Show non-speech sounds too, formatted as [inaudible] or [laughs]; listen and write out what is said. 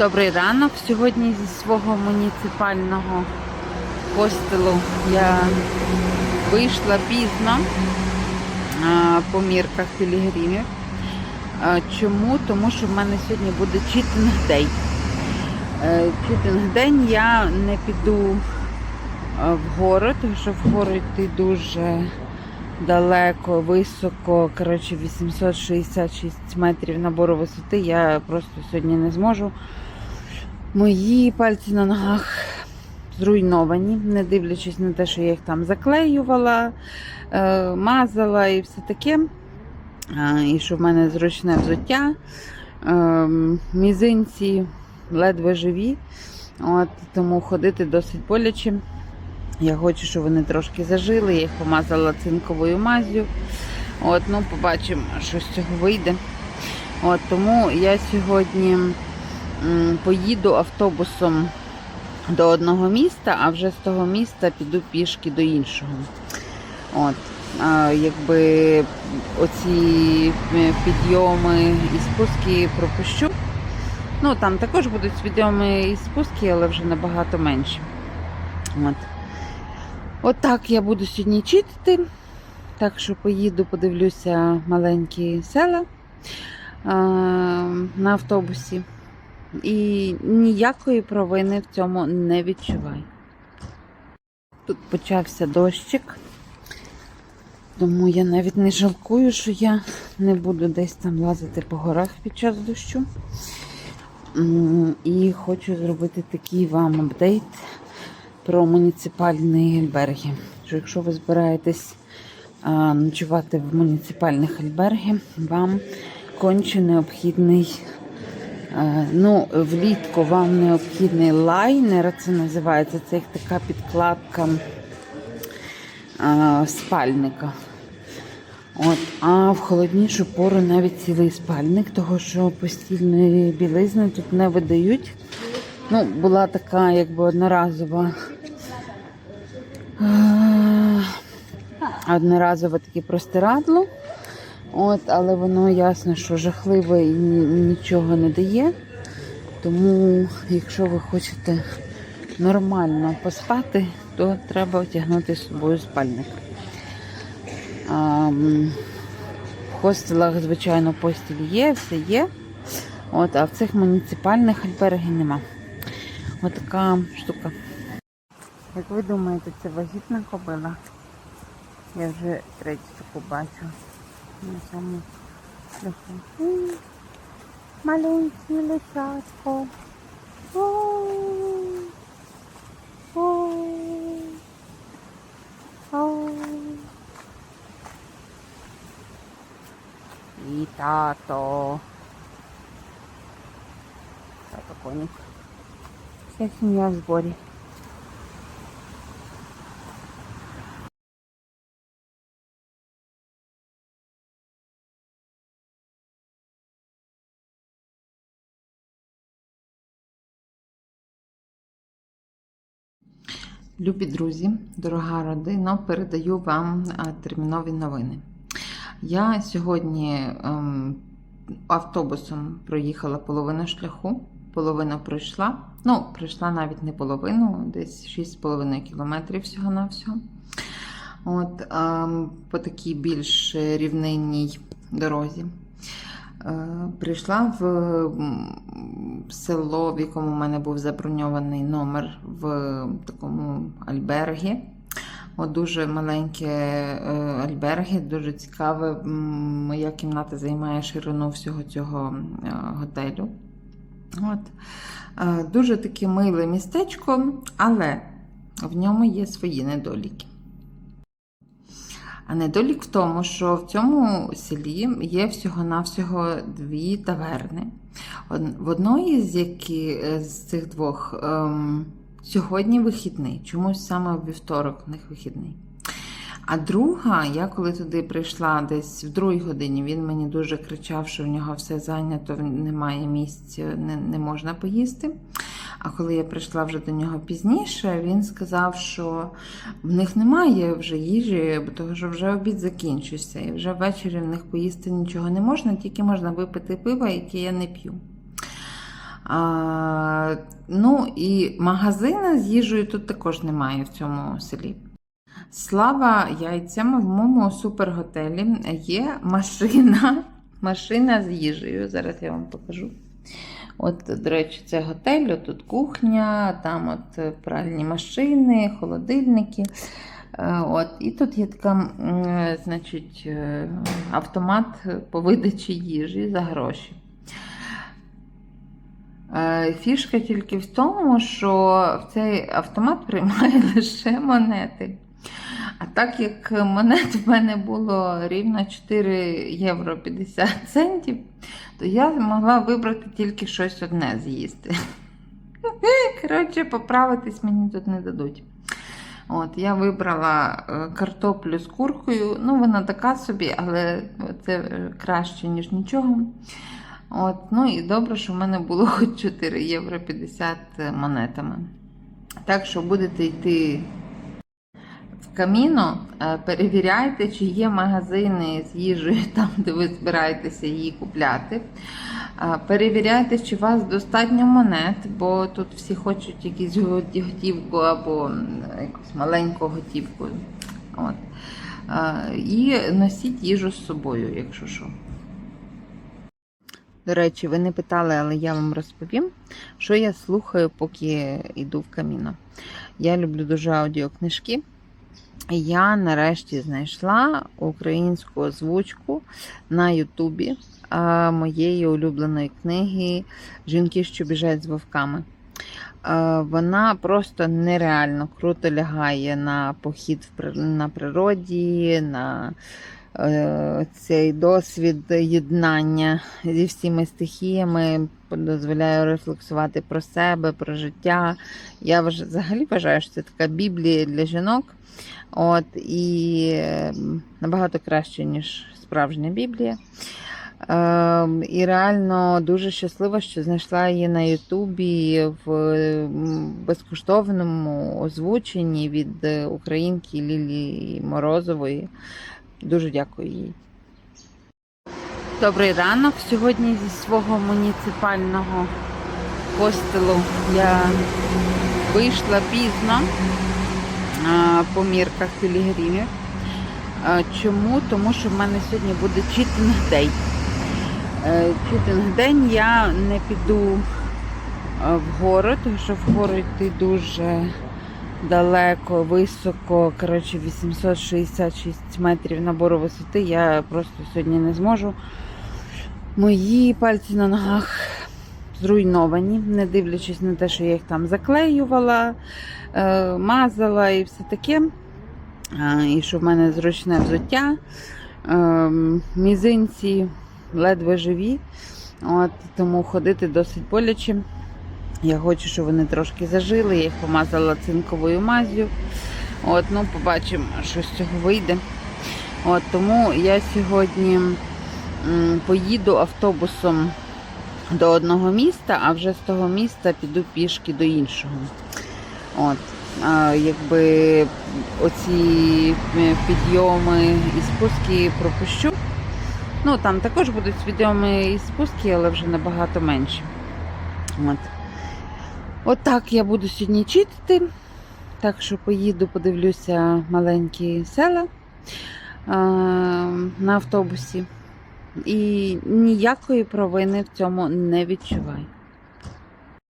Добрий ранок. Сьогодні зі свого муніципального хостелу я вийшла пізно по мірках пілігримів. Чому? Тому що в мене сьогодні буде читинг-день. Е, Читинг-день я не піду а, в гору, тому що в гору йти дуже далеко, високо. Коротше, 866 метрів набору висоти. Я просто сьогодні не зможу. Мої пальці на ногах зруйновані, не дивлячись на те, що я їх там заклеювала, е, мазала і все таке. І що в мене зручне взуття. Е, Мізинці ледве живі. От, тому ходити досить боляче. Я хочу, щоб вони трошки зажили. Я їх помазала цинковою мазю. От, ну, побачимо, що з цього вийде. От, тому я сьогодні поїду автобусом до одного міста, а вже з того міста піду пішки до іншого. От, якби оці підйоми і спуски пропущу. Ну, там також будуть підйоми і спуски, але вже набагато менші. От. От так я буду сьогодні читати. Так що поїду, подивлюся маленькі села а, на автобусі. І ніякої провини в цьому не відчуваю. Тут почався дощик, тому я навіть не жалкую, що я не буду десь там лазити по горах під час дощу. І хочу зробити такий вам апдейт про муніципальні альберги. Що якщо ви збираєтесь а, ночувати в муніципальних альберги, вам конче необхідний. Е, Ну, влітку вам необхідний лайнер, це називається, це як така підкладка а, спальника. От, а в холоднішу пору навіть цілий спальник, того що постільної білизни тут не видають. Ну, була така якби одноразова. е, Одноразове таке простирадло. От, але воно ясно, що жахливе і нічого не дає. Тому, якщо ви хочете нормально поспати, то треба одягнути з собою спальник. А, в хостелах, звичайно, постіль є, все є. От, а в цих муніципальних альбергів нема. Ось така штука. Як ви думаєте, це вагітна кобила? Я вже третю таку бачу на цьому шляху. М, Маленьке лисятко. І тато. Тато коник. Вся сім'я в зборі. Любі друзі, дорога родина, передаю вам термінові новини. Я сьогодні ем, автобусом проїхала половину шляху, половину пройшла. Ну, пройшла навіть не половину, десь 6,5 кілометрів всього-навсього. От, ем, по такій більш рівнинній дорозі. Е, Прийшла в село, в якому в мене був заброньований номер в такому альбергі. От дуже маленьке е, альберги, дуже цікаве. Моя кімната займає ширину всього цього е, готелю. От. Дуже таке миле містечко, але в ньому є свої недоліки. А недолік в тому, що в цьому селі є всього-навсього дві таверни. В одної з які, з цих двох ем, сьогодні вихідний, чомусь саме в вівторок в них вихідний. А друга, я коли туди прийшла десь в другій годині, він мені дуже кричав, що в нього все зайнято, немає місць, не, не можна поїсти. А коли я прийшла вже до нього пізніше, він сказав, що в них немає вже їжі, бо того, що вже обід закінчився, і вже ввечері в них поїсти нічого не можна, тільки можна випити пиво, яке я не п'ю. А, ну і магазина з їжею тут також немає в цьому селі. Слава яйцям в моєму суперготелі є машина, [laughs] машина з їжею. Зараз я вам покажу. От, до речі, це готель, тут кухня, там от пральні машини, холодильники. Е, От, і тут є така, е, значить, е, автомат по видачі їжі за гроші. Е, Фішка тільки в тому, що в цей автомат приймає [laughs] лише монети. А так як монет [laughs] в мене було рівно 4 євро 50 центів, то я могла вибрати тільки щось одне з'їсти. [laughs] Коротше, поправитись мені тут не дадуть. От, я вибрала е, картоплю з куркою. Ну, вона така собі, але це е, краще, ніж нічого. От, ну і добре, що в мене було хоч 4 євро 50 монетами. Так що будете йти в каміно, е, перевіряйте, чи є магазини з їжею [laughs] там, де ви збираєтеся її купляти. Е, Перевіряйте, чи у вас достатньо монет, бо тут всі хочуть якусь готівку або якусь маленьку готівку. От. Е, І носіть їжу з собою, якщо що. До речі, ви не питали, але я вам розповім, що я слухаю, поки йду в каміно. Я люблю дуже аудіокнижки. Я нарешті знайшла українську озвучку на Ютубі моєї улюбленої книги Жінки, що біжать з вовками. Вона просто нереально круто лягає на похід на природі, на е, цей досвід єднання зі всіма стихіями, дозволяє рефлексувати про себе, про життя. Я взагалі вважаю, що це така біблія для жінок. От, і е, набагато краще, ніж справжня Біблія. Ем, і реально дуже щаслива, що знайшла її на Ютубі в безкоштовному озвученні від е, українки Лілії Морозової. Дуже дякую їй. Добрий ранок. Сьогодні зі свого муніципального хостелу я вийшла пізно по мірках пілігримів. Чому? Тому що в мене сьогодні буде читинг день. Читинг день я не піду а, в гору, тому що в гору йти дуже далеко, високо. Коротше, 866 метрів набору висоти. Я просто сьогодні не зможу. Мої пальці на ногах зруйновані, не дивлячись на те, що я їх там заклеювала, е, мазала і все таке. І що в мене зручне взуття. Е, Мізинці ледве живі, от, тому ходити досить боляче. Я хочу, щоб вони трошки зажили, я їх помазала цинковою мазю. От, ну, побачимо, що з цього вийде. От, тому я сьогодні поїду автобусом до одного міста, а вже з того міста піду пішки до іншого. От, якби оці е, підйоми і спуски пропущу. Ну, там також будуть підйоми і спуски, але вже набагато менші. От. От я буду сьогодні читати. Так що поїду, подивлюся маленькі села а, на автобусі. І ніякої провини в цьому не відчуваю.